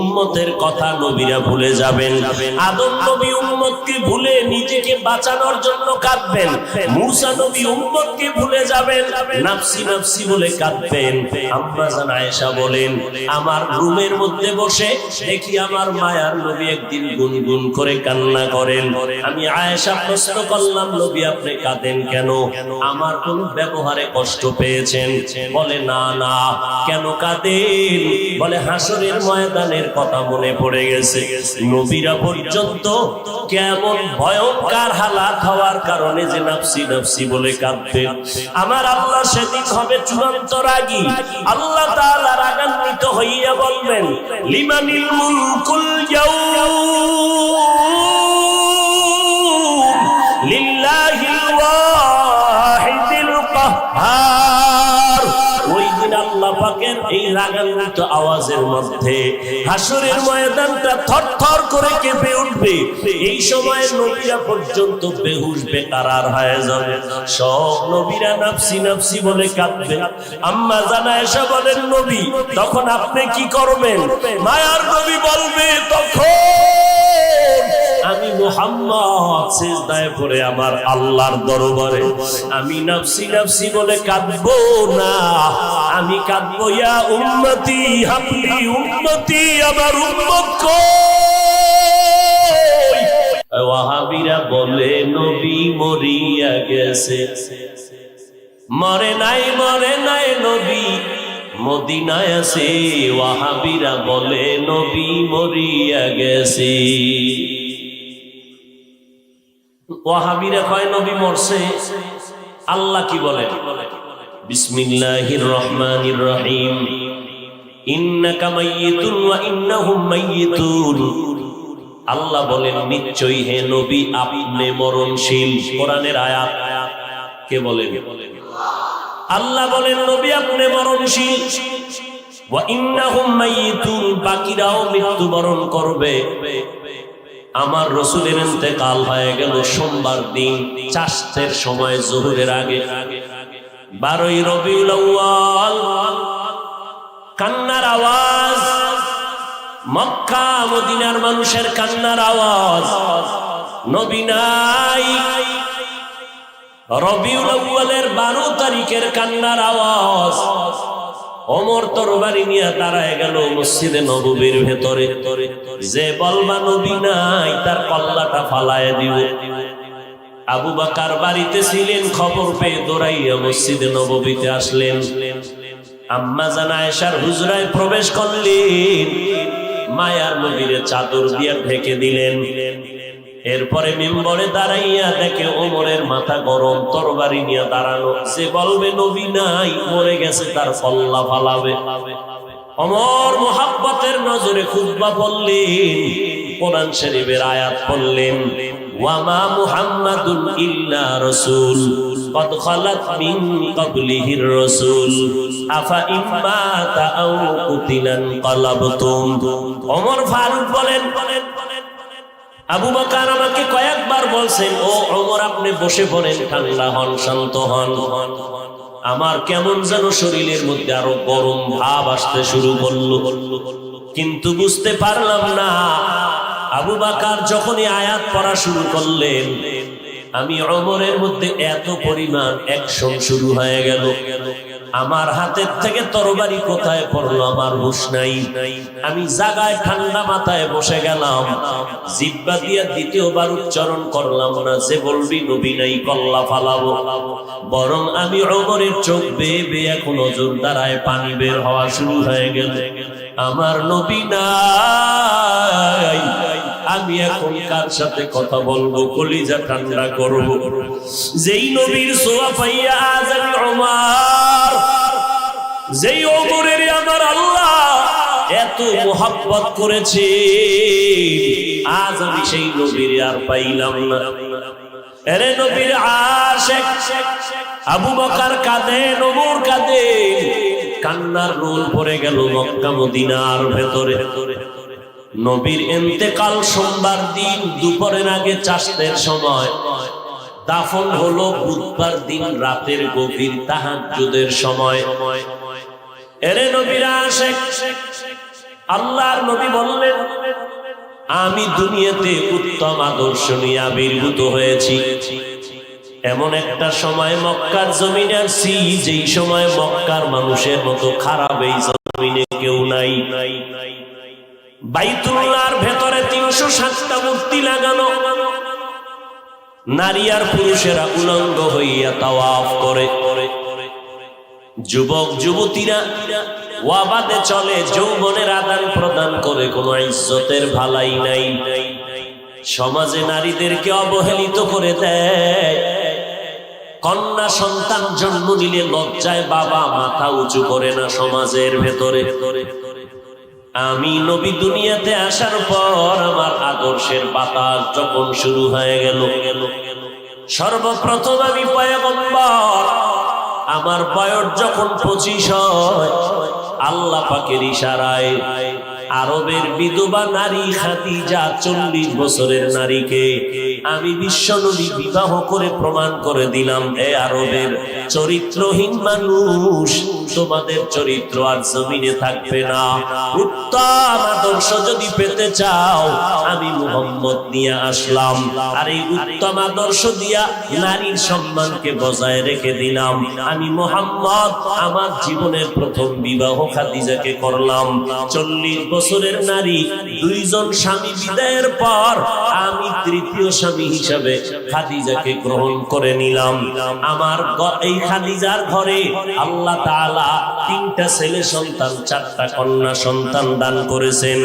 উম্মতের কথা নবীরা ভুলে যাবেন। আদম নবী উম্মতকে ভুলে নিজেকে বাঁচানোর জন্য কাঁদবেন। মুসা নবী উম্মতকে ভুলে যাবেন। নাফসি নাফসি বলে কাঁদবেন। আম্মা জান আয়েশা বলেন, আমার রুমের মধ্যে বসে দেখি আমার মায়ার নবী একদিন গুনগুন করে কান্না করেন। আমি আয়েশা প্রশ্ন করলাম, নবী, আপনি কাঁদেন কেন? আমার কোন ব্যবহারে কষ্ট পেয়েছেন? বলে, না না। কেন কাঁদেন? বলে, হাসরের ময়দানের কথা মনে পড়ে গেছে। নবীরা পর্যন্ত কেমন ভয়ঙ্কর হালাত হওয়ার কারণে যে নাফসি নাফসি বলে কাঁদবে। আমার আল্লাহ সেদিন হবে চূড়ান্ত রাগী। আল্লাহ তাআলা রাগান্বিত হইয়া বলবেন, লিমানিল মুলকুল লিল্লাহিল ওয়াহিদিল কাহ্হার এই রাগান্বিত আওয়াজের মধ্যে হাসরের ময়দানটা করে কেঁপে উঠবে। এই সময় নবীরা পর্যন্ত বেহুশ, বেকারার হয়ে যাবে। সব নবীরা নাফসি নাফসি বলে কাঁদবে। আম্মা জানা এসে বলেন নবী, তখন আপনি কি করবেন? মায়ার নবী বলবে, তখন আমি মোহাম্মদ শেষদায় পড়ে আমার আল্লাহর দরবারে। আমি নাফসি নাফসি বলে কাঁদবো না। আমি কাঁদবো, ইয়া উম্মতি হাবলি উম্মতি, আমার উম্মত কই? ওয়াহাবিরা বলে, নবী মরিয়া গেছে। মরে নাই মরে নাই নবী, মদিনায় আছে। ওয়াহাবিরা বলে, নবী মরিয়া গেছে। নবী আল্লাহ কি বলে বিসমিল্লাহির রহমানির রহিম। ইন্নাকা মাইয়িতুন ওয়া ইন্নাহুম মাইয়িতুন। আল্লাহ বলেন হে নবী, আপনি মরণশীল। কোরআনের আয়াত। কে বলেন? আল্লাহ বলেন, নবী, আপনি মরণশীল। বাকিরাও মৃত্যুবরণ করবে। আমার রসুলের ইন্তেকাল হয়ে গেল সোমবার দিন, চাষের সময় জোহরের আগে। বারোই রবি কান্নার আওয়াজ, মক্কা, মদিনার মানুষের কান্নার আওয়াজ। নবী নাই। রবিউল আউয়ালের বারো তারিখের কান্নার আওয়াজ। অমর গেল আবু বাকার বাড়িতে ছিলেন, খবর পেয়ে দৌড়াইয়া মসজিদে নববীতে আসলেন। আম্মা জানা এসার হুজরায় প্রবেশ করলেন। মায়ার নবীরে চাদর দিয়া ঢেকে দিলেন। এরপরে মেম্বরে দাঁড়াইয়া দেখে ওমরের মাথা গরম তরবারি নিয়ে দাঁড়ানো সে বলবে নবী নাই মরে গেছে তার পল্লা ফালাবে অমর মোহাব্বতের নজরে খুতবা বললেন কোরআন শরীফের আয়াত পড়লেন ওয়ামা মুহাম্মাদুন ইল্লা রাসূল قد خلت من قبله الرسول আফা ইম্মাতা আও কুতিলান قلبتم ওমর ফারুক বলেন আবু বকার আমাকে কয়েকবার বলছেন, ও ওমর, আপনি বসে পড়েন, ঠান্ডা হন, শান্ত হন। আমার কেমন যেন শরীরের মধ্যে আরও গরম ভাব আসতে শুরু করল। কিন্তু বুঝতে পারলাম না, আবু বাকার যখনই আয়াত পড়া শুরু করলেন, আমি অমরের মধ্যে এত পরিমাণ অ্যাকশন শুরু হয়ে গেল। আমার হাতের থেকে তরবারি কোথায় পড়ল আমার হুশ নাই। আমি জাগায় ঠান্ডা মাথায় বসে গেলাম। জিব্বা দিয়া দ্বিতীয়বার উচ্চারণ করলাম না, যে বলবি নবী নাই, কল্লা ফালাবো। বরং আমি অমরের চোখ বেয়ে বেয়ে এখন নজর দ্বারায় পানি বের হওয়া শুরু হয়ে গেল। আমার নবী নাই, আমি এখন কার সাথে কথা বলব, কলিজা ঠান্ডা করব? যেই নবীর সোয়া পাইয়া আজ আমি অমার। যেই ওমরের আমার আল্লাহ এত মোহাব্বত করেছে, আজ আমি সেই নবীর আর পাইলাম না। এরে নবীর আশেক, আবু বকার কাঁদে নবুর কাঁদে কান্নার রোল পড়ে গেল মক্কা মদিনার ভেতরে। নবীর এন্তেকাল সোমবার দিন, দুপুরের আগে চাষের সময়। দাফন হলো বুধবার দিন রাতের গভীর তাহাজ্জুদের সময়। এরে নবীরা আশেক আল্লাহর নবী বললেন, আমি দুনিয়াতে উত্তম আদর্শ নিয়ে আবির্ভূত হয়েছি। এমন একটা সময় মক্কার জমিনে আসছি যেই সময় মক্কার মানুষের মতো খারাপ এই জমিনে কেউ নাই। বাইতুল্লাহর ভেতরে তিনশো সাতটা মূর্তি লাগানো। নারী আর পুরুষেরা উলঙ্গ হইয়া তাওয়াফ করে। যুবক, যুবতীরা ওয়াবাদে চলে যৌবনের আদান প্রদান করে, কোনো ইজ্জতের ভালাই নাই। সমাজে নারীদেরকে অবহেলিত করে দেয়। কন্যা সন্তান জন্ম নিলে লজ্জায় বাবা মাথা উঁচু করে না সমাজের ভেতরে। আমি নবী দুনিয়াতে আসার পর আমার আদর্শের বাতাস যখন শুরু হয়ে গেল। সর্বপ্রথম আমি পয়গম্বর আমার বয়স যখন পঁচিশ হয়, আল্লাহ পাকের ইশারায় আরবের বিধবা নারী খাতি যা চল্লিশ বছরের নারীকে আমি বিশ্বনবী বিবাহ করে প্রমাণ করে দিলাম, এ আরবের চরিত্রহীন মানুষ, তোমাদের চরিত্র আর জমিনে থাকবে না। উত্তম আদর্শ যদি পেতে চাও, আমি মুহাম্মদ নিয়ে আসলাম। আর এই উত্তম আদর্শ দিয়া নারীর সম্মানকে বজায় রেখে দিলাম। আমি মোহাম্মদ, আমার জীবনের প্রথম বিবাহ খাদিজাকে করলাম। চল্লিশ বছরের নারী, দুইজন স্বামী বিদায়ের পর আমি তৃতীয় স্বামী হিসাবে খাদিজাকে গ্রহণ করে নিলাম। আমার গ- খাদিজার ঘরে আল্লাহ তাআলা তিনটা ছেলে সন্তান, চারটা কন্যা সন্তান দান করেছেন।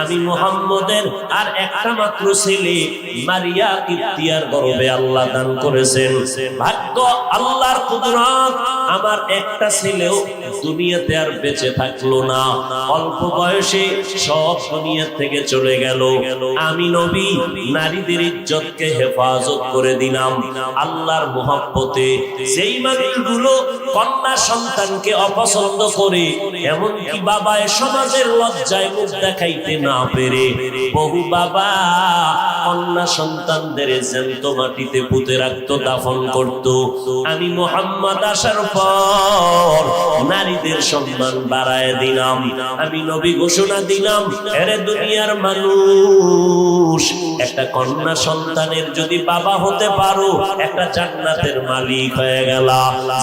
আমি মোহাম্মদের আর একটা মাত্র ছেলে মারিয়া গর্ভে আল্লাহ দান করেছেন। ভাগ্য আল্লাহর কুদরত, আমার একটা ছেলেও দুনিয়াতে আর বেঁচে থাকল না। অল্প বয়সে সব দুনিয়া থেকে চলে গেল। আমি নবী, নারীদের ইজ্জতকে হেফাজত করে দিলাম। আল্লাহর মোহাব্বতে সেই মানুষগুলো কন্যা সন্তানকে অপছন্দ করে, এমনকি বাবায় সমাজের লজ্জায় মুখ দেখাইতে না পেরে, বহু বাবা কন্যা সন্তানদের জ্যান্ত মাটিতে পুঁতে রাখতো, দাফন করত। আমি মোহাম্মদ আসার পর নারীদের সম্মান বাড়ায় দিলাম। আমি নবী ঘোষণা দিলাম, এরে দুনিয়ার মানুষ, একটা কন্যা সন্তানের যদি বাবা হতে পারো, একটা জান্নাতের মালিক হয়ে গেল।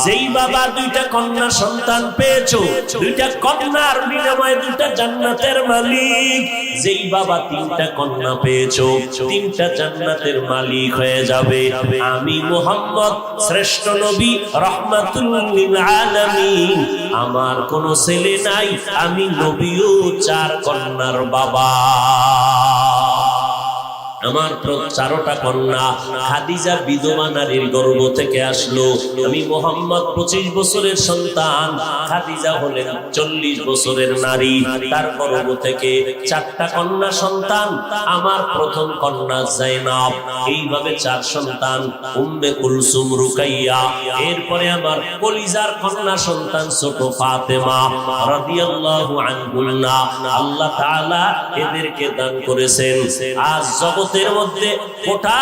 যেই বাবা দুইটা কন্যা সন্তান পেয়েছ, দুইটা কন্যার বিনিময়ে দুইটা জান্নাতের মালিক। যেই বাবা তিনটা কন্যা পেয়েছ তিনটা জান্নাতের মালিক হয়ে যাবে। আমি মোহাম্মদ, শ্রেষ্ঠ নবী, রহমাতুল আলামিন। আমার কোনো ছেলে নাই, আমি নবীও, চার কন্যার বাবা। আমার চারোটা কন্যা খাদিজা বিধবা নারীর গর্ভ থেকে আসলো। আমি মোহাম্মদ পঁচিশ বছরের সন্তান, খাদিজা হলেন চল্লিশ বছরের নারী। তার গর্ভ থেকে চারটা কন্যা সন্তান, আমার প্রথম কন্যা জাইনাব। এইভাবে চার সন্তান, উম্মে কুলসুম, রুকাইয়া। এরপরে আমার কলিজার কন্যা সন্তান ছোট ফাতেমা রাদিয়াল্লাহু আনহুন্না আল্লাহ তাআলা এদেরকে দান করেছেন। আজ বংশের মধ্যে গোটা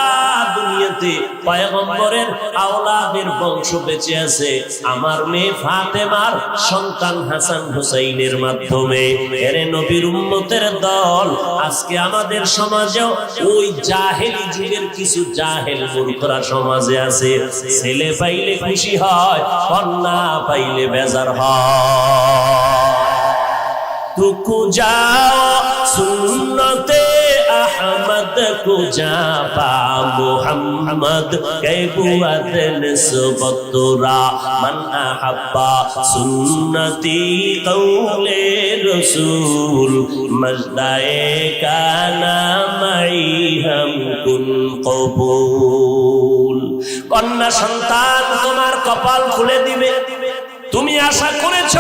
দুনিয়াতে পয়গম্বরের আওলাদের বংশ বেঁচে আছে। আমার মেয়ে ফাতেমার সন্তান হাসান হুসাইনের মাধ্যমে। এর নবীর উম্মতের দল, আজকে আমাদের সমাজেও ওই জাহেলি যুগের কিছু জাহেল মূর্খরা সমাজে আছে। ছেলে পাইলে খুশি হয়, কন্যা পাইলে বেজার হয়। টুকু যাও, সুন্নতে আহমদ কুজা পা, মুহাম্মদ গায়বুয়াত নসবতুরা মন আহাব্বা সুন্নতি কৌলে রসুল, মজদায়ে কানা মাই হম কুন কবুল। কন্যা সন্তান তোমার কপাল খুলে দিবে। তুমি আশা করেছ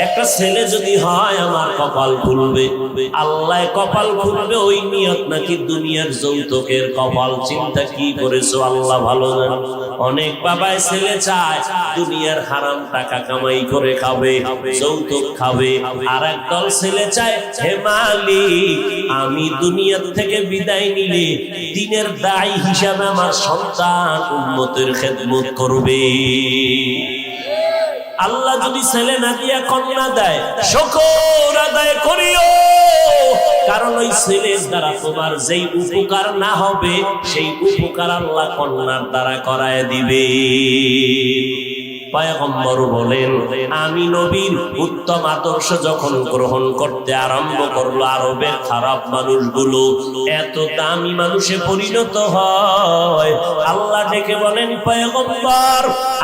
একটা ছেলে যদি হয়, আমার কপাল খুলবে। আল্লাহ কপাল খুলবে, ওই নিয়ত নাকি দুনিয়ার যৌতুকের কপাল। চিন্তা কি করেছ? আল্লাহ ভালো জানে। অনেক বাবায় ছেলে চায়, দুনিয়ার হারাম টাকা কামাই করে খাবে, যৌতুক খাবে। আর একদল ছেলে চায়, হে মালিক, আমি দুনিয়ার থেকে বিদায় নিলে দিনের দায় হিসাবে আমার সন্তান উন্নতির খেদমত করবে। আল্লাহ যদি ছেলে না দিয়া কন্যা দেয়, শকর আদায় করিও। কারণ ওই ছেলের দ্বারা তোমার যেই উপকার না হবে, সেই উপকার আল্লাহ কন্যার দ্বারা করায় দিবে। বলেন, আমি নবীর উত্তম আদর্শ যখন গ্রহণ করতে আরম্ভ করল, আরবের খারাপ মানুষগুলো এত দামি মানুষে পরিণত হয়। আল্লাহ ডেকে বলেন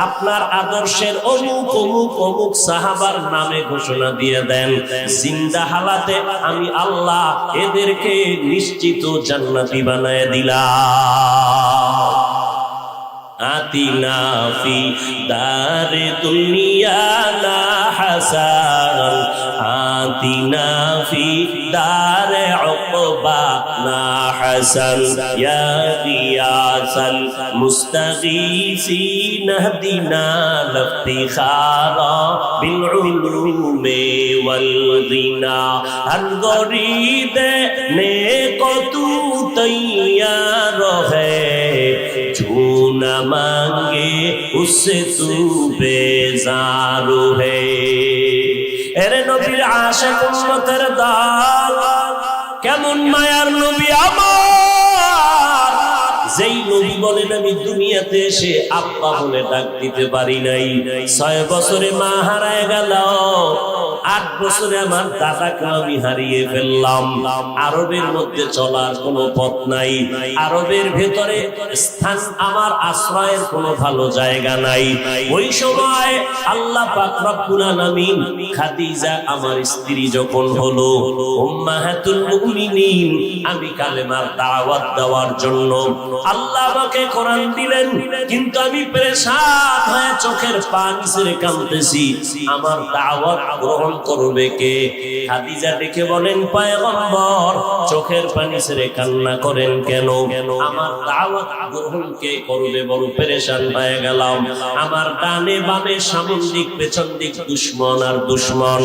আপনার আদর্শের অমুক অমুক অমুক সাহাবার নামে ঘোষণা দিয়ে দেন। জিন্দা হালাতে আমি আল্লাহ এদেরকে নিশ্চিত জান্নাতি বানায় দিলাম। আতিনা ফি দার দুনিয়া না হাসান। আতিনা ফি দার উকবা না হাসান। ইয়া গিয়াসাল মুস্তাগীসিন হদিনা লফতিখারা বিল উলুমে ওয়াল গিনা। হর গরিদে न मांगे उससे तू बेजार है এরে নবীর আশা উম্মতের দাল কেমন মায়ার নবী আমার যেই নবী বলেন, আমি দুনিয়াতে এসে আব্বা বলে ডাক দিতে পারি নাই। ছয় বছরে মা হারায় গেল, আট বছরে আমার দাদাকে আমি হারিয়ে ফেললাম। আরবের মধ্যে চলার কোনো পথ নাই। আরবের ভেতরে স্থান আমার আশ্রয়ের কোনো ভালো জায়গা নাই। ওই সময় আল্লাহ আলামিন খাদিজা, আমার স্ত্রী যখন হলো আমি কালেমার দাওয়াত দেওয়ার জন্য আল্লাহ আমাকে কোরআন দিলেন, কিন্তু আমি পেরেশান হয়ে চোখের পানি ছেড়ে কাঁদতেছি। আমার দাওয়াত গ্রহণ করবে কে? খাদিজা ডেকে বলেন, পয়গম্বর, চোখের পানি ছেড়ে কান্না করেন কেন? আমার দাওয়াত গ্রহণ কে করবে? বড় পেরেশান হয়ে গেলাম। আমার ডানে বামে সামন দিক, পেছন দিক দুশ্মন আর দুশ্মন।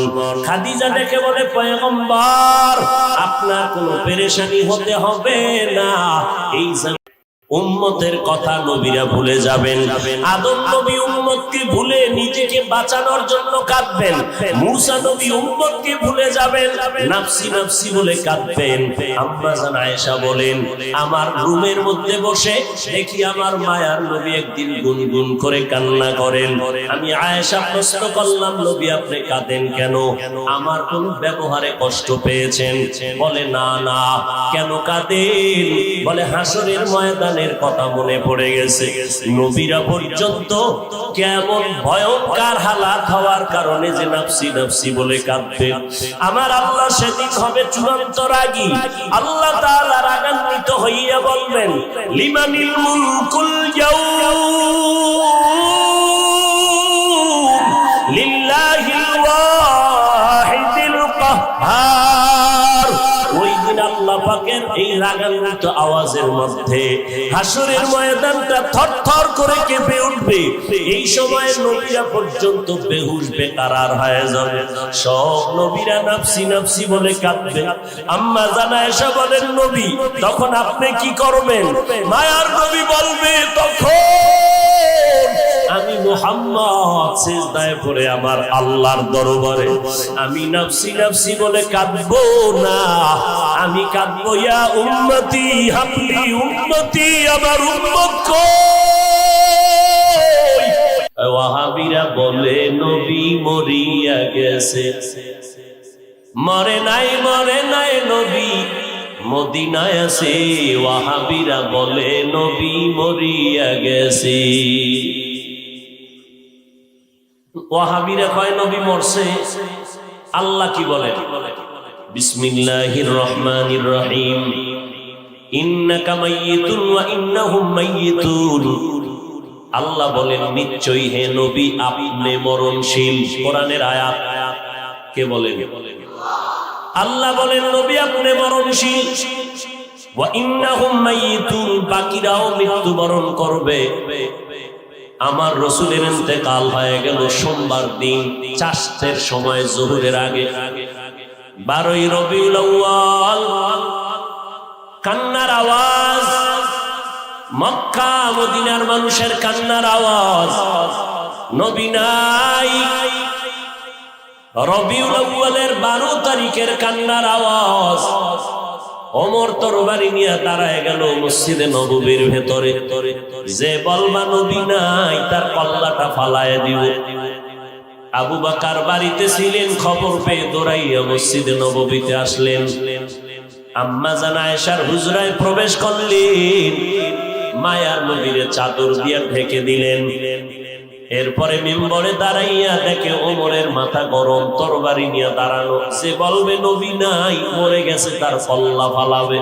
খাদিজা ডেকে বলে, পয়গম্বর, আপনার কোনো পেরেশানি হতে হবে না। এই উম্মতের কথা নবীরা ভুলে যাবেন। আদম নবী উম্মতকে ভুলে নিজেকে বাঁচানোর জন্য কাঁদবেন। মুসা নবী উম্মতকে ভুলে যাবেন। নাফসি নাফসি বলে কাঁদবেন। আম্মা জান আয়েশা বলেন, আমার রুমের মধ্যে বসে দেখি আমার মায়ার নবী একদিন গুনগুন করে কান্না করেন। আমি আয়েশা প্রশ্ন করলাম, নবী, আপনি কাঁদেন কেন? আমার কোন ব্যবহারে কষ্ট পেয়েছেন। বলে, না না। কেন কাঁদেন? বলে, হাসরের ময়দানের কথা মনে পড়ে গেছে। নবীরা পর্যন্ত কেমন ভয়ঙ্কর হালাত হওয়ার কারণে যে নাফসি নাফসি বলে কাঁদবে আমার আল্লাহ সেদিন হবে চূড়ান্ত রাগী। আল্লাহ তাআলা রাগান্বিত হইয়া বলবেন, লিমানিল মুলকুল ইয়াউম? পাকের এই রাগান্বিত আওয়াজের মধ্যে হাসরের ময়দানটা থরথর করে কেঁপে উঠবে। এই সময় নবীরা পর্যন্ত বেহুশ, বেকারার হয়ে যাবে। সব নবীরা নাফসি নাফসি বলে কাঁদবে। আম্মা জানা এসে বলেন, নবী, তখন আপনি কি করবেন? মায়ার নবী বলবে, তখন আমি মোহাম্মদ সিজদায় পড়ে আমার আল্লাহর দরবারে। আমি নাফসি নাফসি বলে কাঁদবো না। আমি কাঁদবো, ইয়া উম্মতি, হাবলি উম্মতি, আমার উম্মত কই? ওয়াহাবিরা বলে, নবী মরিয়া গেছে। মরে নাই মরে নাই নবী, মদিনায় আছে। ওয়াহাবিরা বলে, নবী মরিয়া গেছে। ওয়াহাবিরা কয়, নবী মরছে। আল্লাহ কি বলেন? বিসমিল্লাহির রহমানির রহিম। ইন্নাকা মাইয়িতুন ওয়া ইন্নাহুম মাইয়িতুন আল্লাহ বলেন হে নবী, আপনি মরণশীল। কোরআনের আয়াত কে বলেন? আল্লাহ বলেন, নবী, আপনি মরণশীল। ওয়া ইন্নাহুম মাইয়িতুন বাকিরাও মৃত্যুবরণ করবে। আমার রসুলের কাল হয়ে গেল সোমবার দিন চাষের সময় জোহরের আগে। বারোই আউয়াল, কান্নার আওয়াজ, মক্কা মদিনার মানুষের কান্নার আওয়াজ। নবী নাই। রবিউল বারো তারিখের কান্নার আওয়াজ। অমর তরবারি নিয়ে দাঁড়ায় গেল মসজিদে নববীর ভেতরে। যে বলবা, নবী নাই তার পাল্লাটা ফালায় দিব আবু বাকার বাড়িতে ছিলেন, খবর পেয়ে দৌড়াইয়া মসজিদে নববীতে আসলেন। আম্মা জানা এসার হুজরায় প্রবেশ করলেন। মায়ার নবীরে চাদর দিয়া ঢেকে দিলেন। এরপরে মেম্বরে দাঁড়াইয়া দেখে ওমরের মাথা গরম তরবারি নিয়ে দাঁড়ানো সে বলবে নবী নাই মরে গেছে তার পল্লা ফালাবে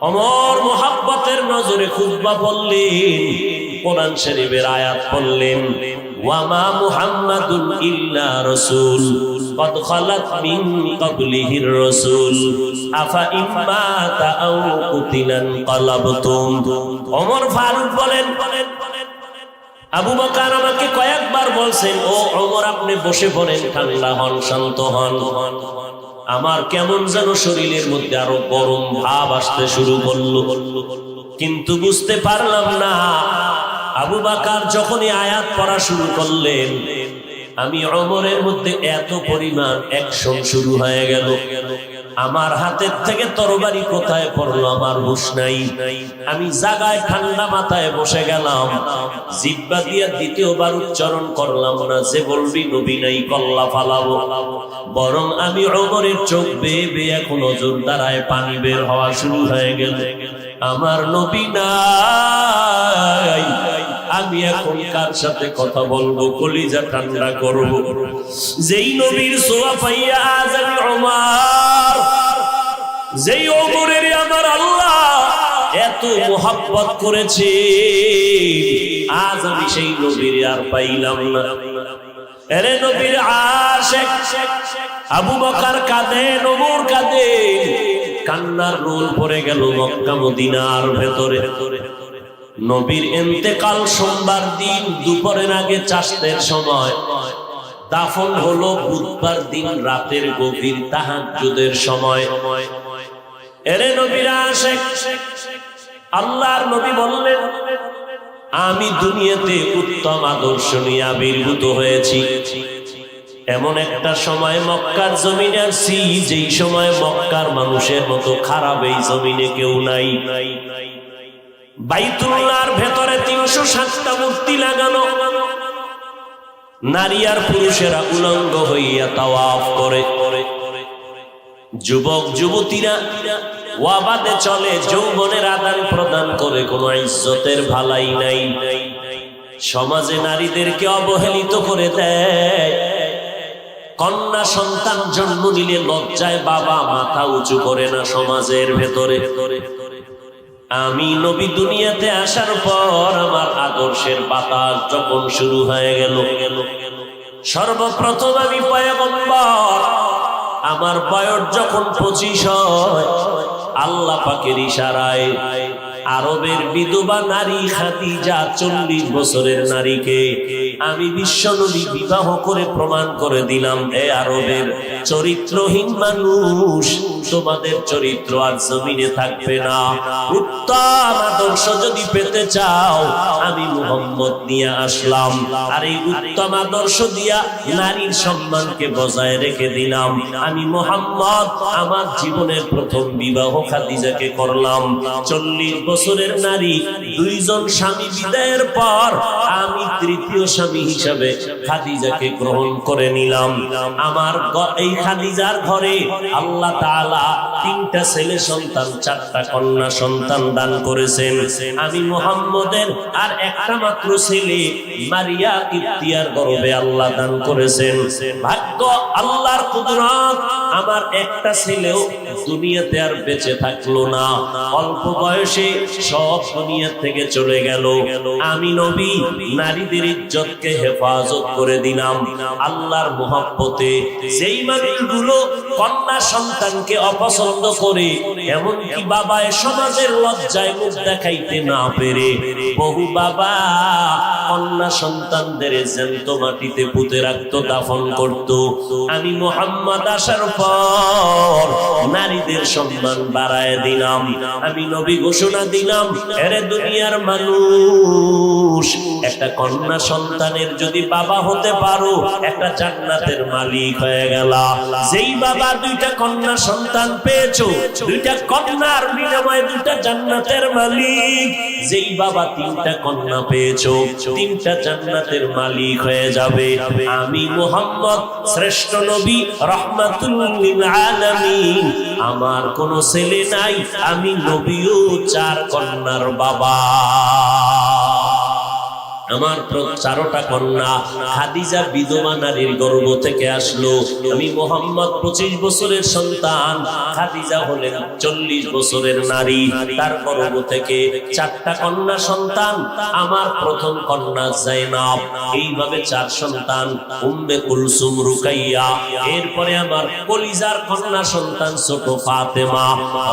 অমর মোহাব্বতের নজরে খুতবা পড়লেন কোরআন শরীফের আয়াত পড়লেন ওয়ামা মুহাম্মাদুন ইল্লা রাসূল قد خلت من قبله الرسول أفإن مات أو قتل انقلبتم ওমর ফারুক বলেন আবু বকার আমাকে কয়েকবার বলছেন, ও ওমর, আপনি বসে পড়েন, ঠান্ডা হন, শান্ত হন। আমার কেমন যেন শরীরের মধ্যে আরও গরম ভাব আসতে শুরু করল। কিন্তু বুঝতে পারলাম না, আবু বাকার যখনই আয়াত পড়া শুরু করলেন, আমি অমরের মধ্যে এত পরিমাণ অ্যাকশন শুরু হয়ে গেল। আমার হাতের থেকে তরবারি কোথায় পড়ল আমার হুশ নাই। আমি জাগায় ঠান্ডা মাথায় বসে গেলাম। জিব্বা দিয়া দ্বিতীয়বার উচ্চারণ করলাম, না যে বলবি নবী নাই, কল্লা ফালাবো। বরং আমি অমরের চোখ বেয়ে বেয়ে এখন নজর দ্বারায় পানি বের হওয়া শুরু হয়ে গেল। আমার নবী নাই। আমি এখন কার সাথে কথা বলব, কলিজা ঠান্ডা করব? যেই নবীর সোয়া পাইয়া আজ আমি অমার। যেই ওমরের আমার আল্লাহ এত মোহাব্বত করেছে, আজ আমি সেই নবীর আর পাইলাম না। এরে নবীর আশেক, আবু বকার কাঁদে, নবুর কাঁদে, কান্নার রোল পড়ে গেল মক্কা মদিনার ভেতরে। নবীর এন্তেকাল সোমবার দিন, দুপুরের আগে চাষতের সময়। দাফন হলো বুধবার দিন রাতের গভীর তাহাজ্জুদের সময়। এরে নবীরা আসে আল্লাহর নবী বললেন, আমি দুনিয়াতে উত্তম আদর্শ নিয়ে আবির্ভূত হয়েছি। এমন একটা সময় মক্কার জমিনে আসছি যেই সময় মক্কার মানুষের মতো খারাপ এই জমিনে কেউ নাই। বাইতুল্লাহর ভেতরে তিনশো সাতটা মূর্তি লাগানো। নারী আর পুরুষেরা উলঙ্গ হইয়া তাওয়াফ করে। যুবক, যুবতীরা ওয়াবাদে চলে, যৌবনের আদান প্রদান করে, কোনো ইজ্জতের ভালাই নাই। সমাজে নারীদেরকে অবহেলিত করে দেয়। কন্যা সন্তান জন্ম নিলে লজ্জায় বাবা মাথা উঁচু করে না সমাজের ভেতরে। আমি নবী দুনিয়াতে আসার পর আমার আদর্শের বাতাস যখন শুরু হয়ে গেল। সর্বপ্রথম আমি পয়গম্বর আমার বয়স যখন পঁচিশ হয় আল্লাহ পাকের ইশারায় আরবের বিধবা নারী খাদিজা চল্লিশ বছরের নারীকে আমি বিশ্বনবী বিবাহ করে প্রমাণ করে দিলাম, এ আরবের চরিত্রহীন মানুষ, তোমাদের চরিত্র আর জমিনে থাকবে না। উত্তম আদর্শ যদি পেতে চাও, আমি মুহাম্মদ নিয়ে আসলাম। আর এই উত্তম আদর্শ দিয়া নারীর সম্মানকে বজায় রেখে দিলাম। আমি মোহাম্মদ, আমার জীবনের প্রথম বিবাহ খাদিজাকে করলাম। চল্লিশ বছরের নারী, দুইজন স্বামী বিদায়ের পর আমি তৃতীয় স্বামী হিসাবে খাদিজাকে গ্রহণ করে নিলাম। আমার এই খাদিজার ঘরে আল্লাহ তাআলা তিনটা ছেলে সন্তান, চারটা কন্যা সন্তান দান করেছেন। আমি মোহাম্মদের আর একটা মাত্র ছেলে, মারিয়া ইফতিয়ার গর্ভে আল্লাহ দান করেছেন। ভাগ্য আল্লাহর কুদরত, আমার একটা ছেলেও দুনিয়াতে আর বেঁচে থাকল না। অল্প বয়সে সব দুনিয়া থেকে চলে গেল। আমি নবী, নারীদের ইজ্জতকে হেফাজত করে দিলাম। আল্লাহর মোহাব্বতে যেই মানুষগুলো কন্যা সন্তানকে অপছন্দ করে, এমনকি বাবায় সমাজের লজ্জায় মুখ দেখাইতে না পেরে, বহু বাবা কন্যা সন্তানদের জ্যান্ত মাটিতে পুঁতে রাখতো, দাফন করত। আমি মোহাম্মদ আসার পর নারীদের সম্মান বাড়ায় দিলাম। আমি নবী ঘোষণা দিলাম, এরে দুনিয়ার মানুষ, একটা কন্যা সন্তানের যদি বাবা হতে পারো, একটা জান্নাতের মালিক হয়ে গেল। যেই বাবা দুইটা কন্যা সন্তান পেয়েছ, দুইটা কন্যার বিনিময়ে দুইটা জান্নাতের মালিক। যেই বাবা তিনটা কন্যা পেয়েছ, তিনটা জান্নাতের মালিক হয়ে যাবে। আমি মোহাম্মদ, শ্রেষ্ঠ নবী রহমাতুল্লিল আলামিন। আমার কোনো ছেলে নাই, আমি নবীও চার কন্যার বাবা। আমার চারোটা কন্যা খাদিজা বিধবা নারীর গর্ভ থেকে আসলো। আমি মোহাম্মদ পঁচিশ বছরের সন্তান, খাদিজা হলেন চল্লিশ বছরের নারী। তার গর্ভ থেকে চারটা কন্যা সন্তান, আমার প্রথম কন্যা জাইনাব। এইভাবে চার সন্তান, উম্মে কুলসুম, রুকাইয়া। এরপরে আমার কলিজার কন্যা সন্তান ছোট ফাতেমা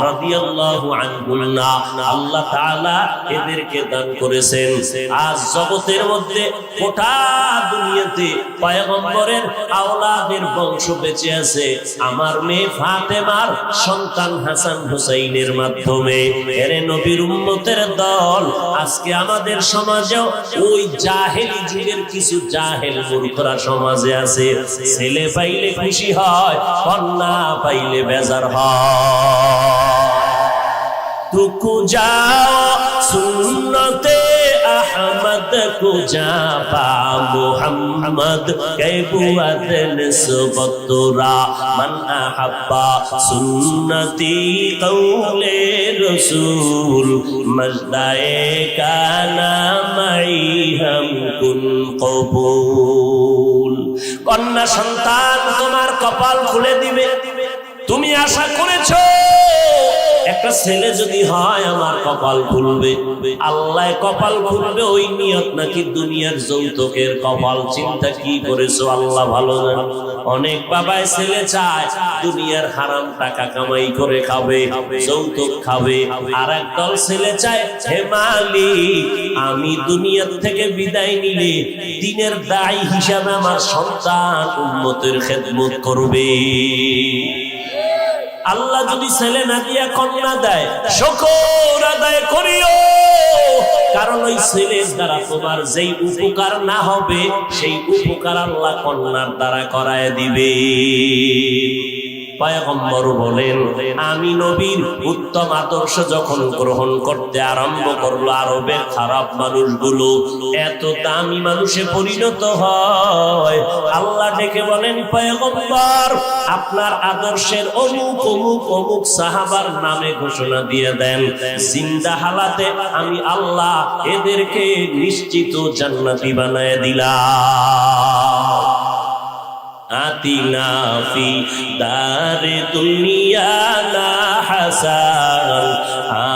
রাদিয়াল্লাহু আনহুন্না আল্লাহ তাআলা এদেরকে দান করেছেন। আজ উম্মতের মধ্যে গোটা দুনিয়াতে পয়গম্বরের আওলাদের বংশ বেঁচে আছে। আমার মেয়ে ফাতেমার সন্তান হাসান হুসাইনের মাধ্যমে। এরে নবীর উম্মতের দল, আজকে আমাদের সমাজেও ওই জাহেলি যুগের কিছু জাহেল মূর্খরা সমাজে আছে। ছেলে পাইলে খুশি হয়, কন্যা পাইলে বেজার হয়। টুকু যাও, সুন্নতে রহমত খুজা পাবো হাম্মদ কেবুয়াদেন সুবতুরা মন হাপা সুন্নতি কৌলে রসুল মজদায়ে কানামাই হাম কুন কবুল। কন্যা সন্তান তোমার কপাল খুলে দিবে, তুমি আশা করেছ? একটা ছেলে যদি হয়, আমার কপাল খুলবে। আল্লাহ কপাল খুলবে, ওই নিয়ত নাকি দুনিয়ার যৌতুকের কপাল। চিন্তা কি করেছ? আল্লাহ ভালো জানে। অনেক বাবায় ছেলে চায়, দুনিয়ার হারাম টাকা কামাই করে খাবে, যৌতুক খাবে। আর একদল ছেলে চায়, হে মালিক, আমি দুনিয়ার থেকে বিদায় নিলে দিনের দায় হিসাবে আমার সন্তান উন্মতের খেদমত করবে। আল্লাহ যদি ছেলে না দিয়া কন্যা দেয়, শকর আদায় করিও। কারণ ওই ছেলের দ্বারা তোমার যেই উপকার না হবে, সেই উপকার আল্লাহ কন্যার দ্বারা করায় দিবে। বলেন, আমি নবীর উত্তম আদর্শ যখন গ্রহণ করতে আরম্ভ করল, আরবের খারাপ মানুষগুলো এত দামি মানুষে পরিণত হয়। আল্লাহ ডেকে বলেন আপনার আদর্শের অমুক অমুক অমুক সাহাবার নামে ঘোষণা দিয়ে দেন। জিন্দা হালাতে আমি আল্লাহ এদেরকে নিশ্চিত জান্নাতি বানায় দিলাম। আতিনা ফি দার দুনিয়া না হাসান।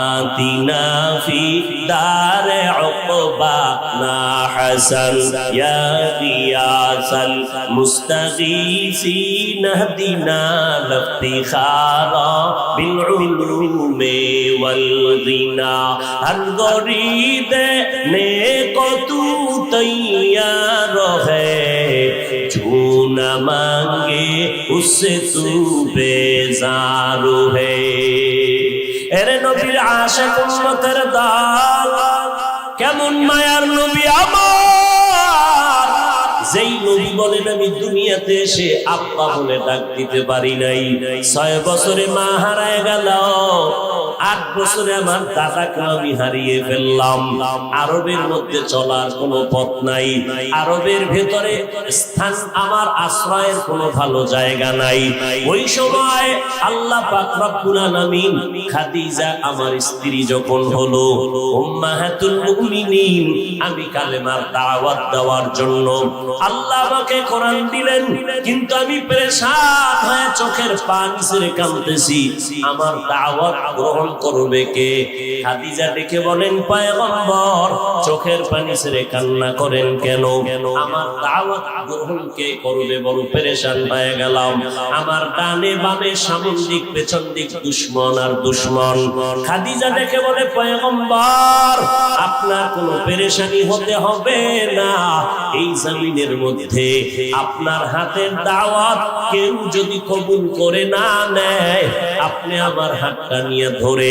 আতিনা ফি দার উকবা না হাসান। ইয়া গিয়াসাল মুস্তাগীসিন হদিনা লফতিখারা বিল উলুমে ওয়াল গিনা হর গরিদে न मांगे उससे तू बेजार है এরে নবীর আশা উম্মতের দাল কেমন মায়ার নবী আমার যেই নবী বলেন, আমি দুনিয়াতে এসে আব্বা বলে ডাক দিতে পারি নাই। ছয় বছরে মা হারায় গেল, আট বছরে আমার দাদাকে আমি হারিয়ে ফেললাম। আরবের মধ্যে চলার কোনো পথ নাই। আরবের ভেতরে স্থান আমার আশ্রয়ের কোনো ভালো জায়গা নাই। ওই সময় আল্লাহ খাদিজা, আমার স্ত্রী যখন হলো আমি কালেমার দাওয়াত দেওয়ার জন্য আল্লাহ আমাকে কোরআন দিলেন, কিন্তু আমি পেরেশান হয়ে চোখের পানি ছেড়ে কাঁদতেছি। আমার দাওয়াত গ্রহণ করবে কে? খাদিজা ডেকে বলেন, পয়গম্বর, চোখের পানি ছেড়ে কান্না করেন কেন? আমার দাওয়াত গ্রহণ কে করবে বড় পেরেশান হয়ে গেলাম। আমার ডানে বামে সামন দিক, পেছন দিক দুশ্মন আর দুশ্মন। খাদিজা ডেকে বলে, পয়গম্বর, আপনার কোনো পেরেশানি হতে হবে না। এই জমিনের মধ্যে আপনার হাতের দাওয়াত কেউ যদি কবুল করে না নেয়, আপনি আমার হাতটা নিয়ে ধরে,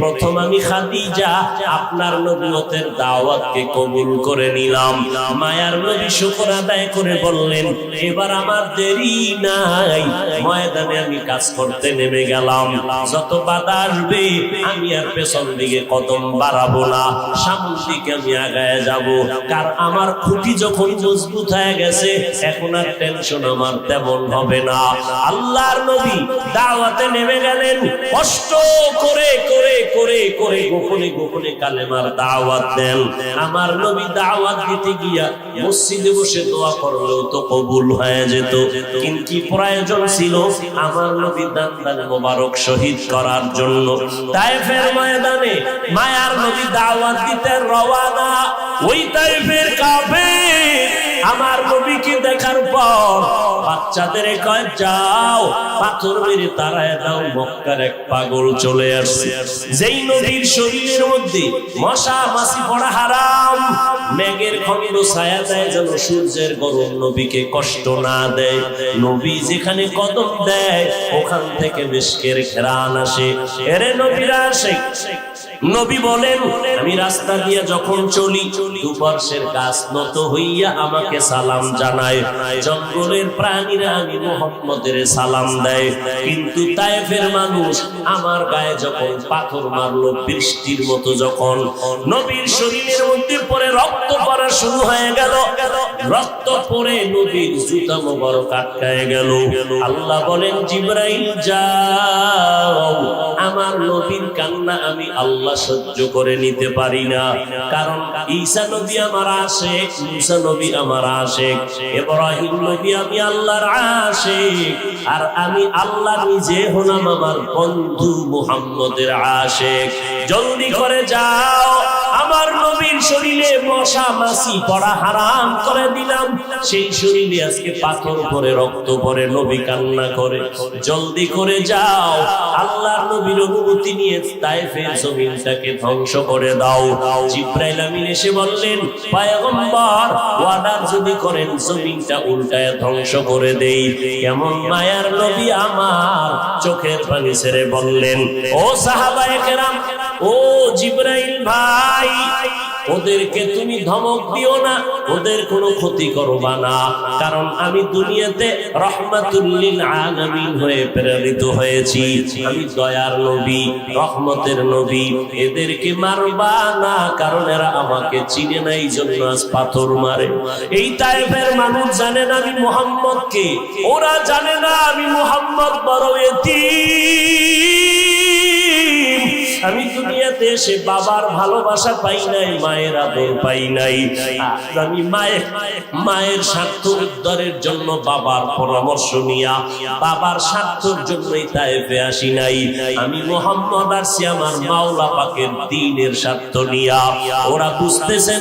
প্রথম আমি খাদিজা, আপনার নবুয়তের দাওয়াতকে কবুল করে নিলাম। মায়ার নবী শুকর আদায় করে বললেন, এবার আমার দেরি নাই। ময়দানে আমি কাজ করতে নেমে গেলাম। যত বাধা আসবে, আমি আর পেছন দিকে কদম বাড়াবো না। সামন দিকে আমি আগায় যাব কার আমার খুঁটি যখন মজবুত হয়ে গেছে? এখন আর টেনশন আমার তেমন হবে না। আল্লাহর নবী দাওয়াতে নেমে গেলেন। কষ্ট করে করে করে করে গোপনে গোপনে কালেমার দাওয়াত দেন। আমার নবী দাওয়াত দিতে গিয়া মসজিদে বসে দোয়া করলেও তো কবুল হয়ে যেত। কিন্তু প্রয়োজন ছিল? আমার নবী দান দান মোবারক শহীদ করার জন্য। তাইফের ময়দানে মায়ার নবী দাওয়াত দিতে রওয়ানা। ওই তাইফের কাফের আমার নবীকে দেখার পর বাচ্চাদের কয়, যাও পাথর মেরে তারায় দাও, মক্কার এক পাগল চলে আসছে। যেই নবীর শরীরের মধ্যে মশা মাছি পড়া হারাম, মেঘের খণ্ড ছায়া দেয় যেন সূর্যের গরম নবীকে কষ্ট না দেয়। নবী যেখানে কদম দেয়, ওখান থেকে মিশকের ঘেরান আসে। এরে নবীরা আসে। নবী বলেন, আমি রাস্তা দিয়ে যখন চলি দুপার্শ্বের গাছ নত হইয়া আমাকে সালাম জানায়। জঙ্গলের প্রাণীরা আমি মোহাম্মদের সালাম দেয়। কিন্তু তায়েফের মানুষ আমার গায়ে যখন পাথর মারলো বৃষ্টির মতো যখন। নবীর শরীরের মধ্যে পরে রক্ত পড়া শুরু হয়ে গেল। রক্ত পরে নবীর জুতা মোবারক আটকায় গেল। আল্লাহ বলেন, জিব্রাইল, যাও। আমার নবীর কান্না আমি আল্লাহ সহ্য করে নিতে পারি না। কারণ ঈসা নবী আমার আশেক, মুসা নবী আমার আশেক, ইব্রাহিম নবী আমি আল্লাহর আশেক, আর আমি আল্লাহ নিজে হলাম আমার বন্ধু মুহাম্মদের আশেক। জলদি করে যাও। আমার নবীর শরীরে মশা, মাছি, পড়া হারাম করে দিলাম। সেই শরীরে আজকে পাথর পরে রক্ত পরে নবী কান্না করে। জলদি করে যাও। আল্লাহর নবীর অনুমতি নিয়ে তাইফের জমিনটাকে ধ্বংস করে দাও। জিব্রাইল আমিন এসে বললেন, পয়গম্বর, ওয়াদার যদি করেন, জমিনটা উল্টায় ধ্বংস করে দেই। কেমন মায়ার নবী আমার চোখের পানি ছেড়ে বললেন, ও সাহাবায়ে কেরাম ও জিব্রাইল ভাই, ওদেরকে তুমি ধমক দিও না, ওদের কোনো ক্ষতি করবা না। কারণ আমি দুনিয়াতে রহমাতুল্লিল আলামিন হয়ে প্রেরিত হয়েছি। আমি দয়ার নবী, রহমতের নবী, এদেরকে মারবা না, কারণ এরা আমাকে চিনে নাই জন্য আজ পাথর মারে। এই টাইপের মানুষ জানে না আমি মোহাম্মদ কে ওরা জানে না আমি মোহাম্মদ বড় এতিম। আমি দুনিয়াতে এসে বাবার ভালোবাসা পাই নাই, মায়ের আদর পাই নাই। আমি মায়ের মায়ের স্বার্থ উদ্ধারের জন্য বাবার পরামর্শ নিয়া বাবার স্বার্থের জন্যই তাইফে আসি নাই। আমি মোহাম্মদ আসি আমার মাওলা পাকের দিনের স্বার্থ নিয়া। ওরা বুঝতেছেন